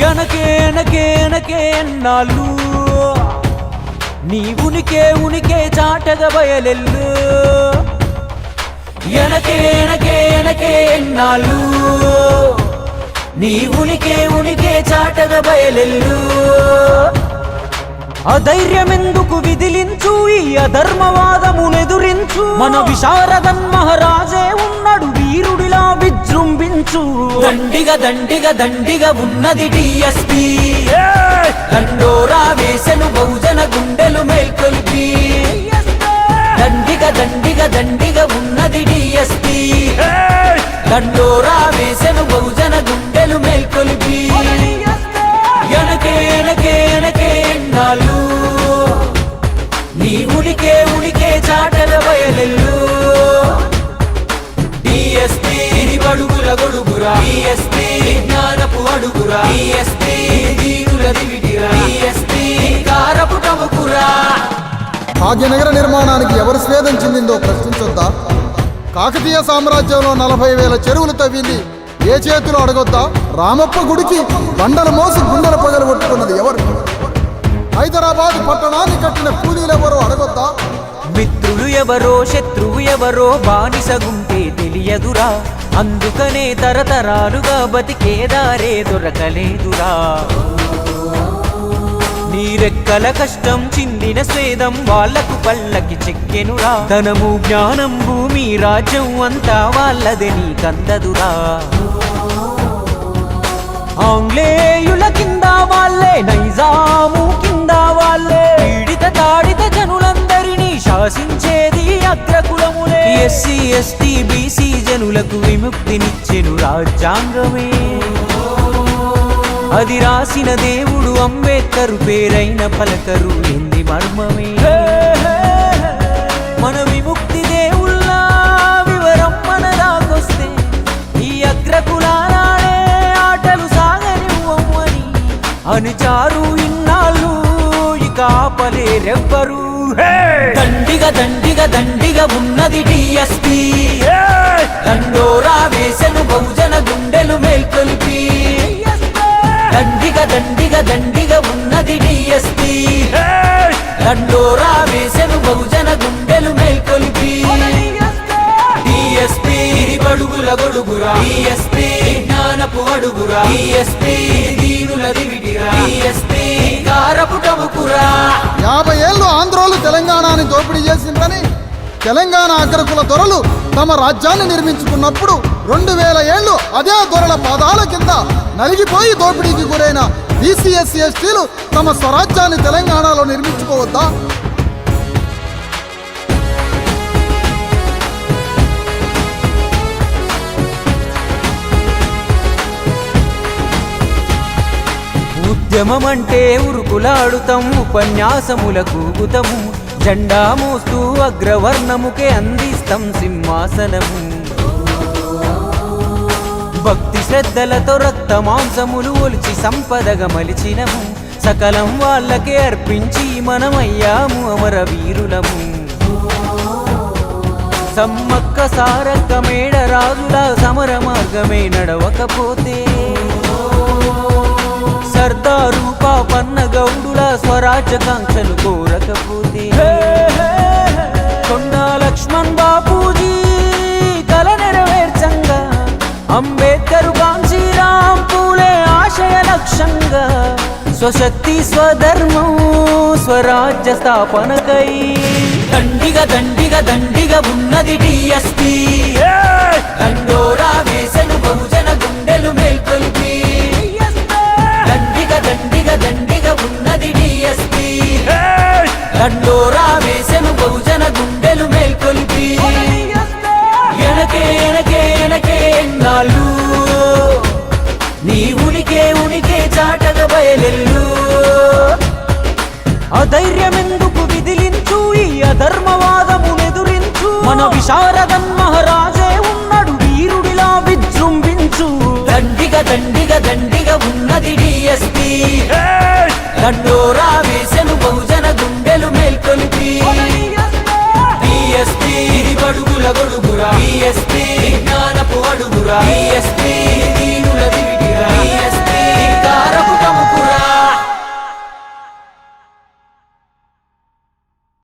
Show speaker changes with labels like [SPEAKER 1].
[SPEAKER 1] ఎనకే ఎనకే ఎనకే ఎన్నాళ్ళు నీ ఉనికే ఉనికే చాటగా బయలెల్లు ఎనకే ఎనకే ఎనకే ఎన్నాళ్ళు నీ ఉనికే ఉనికే చాటగా బయలెల్లు అధైర్యమెందుకు విదిలించు? ఈ అధర్మవాదమునెదురించు. మన విశారదన్ మహారాజే ఉన్నాడు వీరుడిలా విజృంభించు. దండిగ దండిగ దండిగ ఉన్నది డిఎస్పి దండోరా వేసెను బహుజన గుండెలు మేల్కొల్పి. దండిగ దండిగ దండిగ ఉన్నది డిఎస్పి దండోరా చాటల బయలెల్లు డిఎస్పి బడుగుల గొడుగురా. డిఎస్పి జ్ఞానపు అడుగురా. డిఎస్పి దీనుల దివిటిరా. డిఎస్పి కారపు టముకురా
[SPEAKER 2] భాగ్యనగర నిర్మాణానికి ఎవరు స్వేదం చెందిందో ప్రశ్నించొద్దా? కాకతీయ సామ్రాజ్యంలో నలభై వేల చెరువులు తవ్వింది. ఏ చేతులు అడగొద్దా? రామప్ప గుడికి బండలు మోసి గుండెల పగలు కొట్టుకున్నది ఎవరు? హైదరాబాద్ పట్టణాన్ని కట్టిన కూలీలెవరో అడగొద్దా?
[SPEAKER 1] మిత్రులు ఎవరో శత్రువు ఎవరో బానిసగుంటే తెలియదురా. అందుకనే తరతరాలుగా బతికేదారే దొరకలేదురా. నీరెక్కల కష్టం చిందిన స్వేదం వాళ్ళకు పళ్ళకి చెక్కెనురా. ధనము జ్ఞానం భూమి రాజ్యం అంతా వాళ్ళదే నీకందదురా. ఆంగ్లేయుల కింద వాళ్ళే నైజాము కింద వాళ్ళే పీడిత తాడిత జనులందరినీ శాసించేది అగ్రకులములే. ఎస్సీ ఎస్టీ బీసీ జనులకు విముక్తినిచ్చెను రాజ్యాంగమే. అది రాసిన దేవుడు అంబేద్కరు పేరైన పలకరు ఎంది మర్మమే. మన విముక్తి దేవుళ్ళ వివరం మన దాకొస్తే ఈ అగ్రకులాలే ఆటలు సాగనివ్వమని అనుచారు ఇన్నాళ్ళు ఇక ఆపలేరెవ్వరు. దండిగ దండిగ దండిగా ఉన్నది డిఎస్పి దండోరా వేసెను బహుజన గుండెలు మేల్కొల్పి. దండిగా దండిగా దండిగా ఉన్నది డిఎస్పి దండోరా వేసెను బహుజన గుండెలు మేల్కొల్పి. డిఎస్పి బడుగుల గొడుగురా. డిఎస్పి జ్ఞానపు అడుగురా. డిఎస్పి దీనుల దివిటిరా డిఎస్పి
[SPEAKER 2] యాభై ఏళ్ళు ఆంధ్రోలు తెలంగాణని దోపిడీ చేసిందని తెలంగాణ అగ్రకుల దొరలు తమ రాజ్యాన్ని నిర్మించుకున్నప్పుడు రెండు వేల ఏళ్ళు అదే దొరల పాదాల కింద నలిగిపోయి దోపిడీకి గురైన బీసీఎస్సీ ఎస్టీలు తమ స్వరాజ్యాన్ని తెలంగాణలో నిర్మించుకోవద్దా?
[SPEAKER 1] ఉద్యమమంటే ఉరుకులాడుతం ఉరుకులాడుతాం ఉపన్యాసములకు గుతము జెండా మోస్తూ అగ్రవర్ణముకే అందిస్తాం సింహాసనము. భక్తి శ్రద్ధలతో రక్త మాంసములు ఒలిచి సంపదగా మలిచినము. సకలం వాళ్ళకే అర్పించి మనమయ్యాము అమర వీరులము సమ్మక్క సారక్క మేడ రాజుల సమర మార్గమే నడవకపోతే స్వరాజ్య కాంక్షలు కోరకపోతే. కొండా లక్ష్మణ్ బాపూజీ కల నెరవేర్చంగా. అంబేద్కర్ కాంచీరాం పూలే ఆశయ లక్ష్యంగా. స్వశక్తి స్వధర్మం స్వరాజ్య స్థాపనకై. దండిగ దండిగ దండిగ ఉన్నది డిఎస్పి అధైర్యమెందుకు విదిలించు? ఈ అధర్మవాదమునెదురించు. మన విశారదన్ మహారాజే ఉన్నాడు వీరుడిలా విజృంభించు. దండిగ దండిగ దండిగ ఉన్నది డిఎస్పి దండోరా వేసెను బహుజన గుండెలు మేల్కొలిపి. డిఎస్పి బడుగుల గొడుగురా. డిఎస్పి జ్ఞానపు అడుగురా.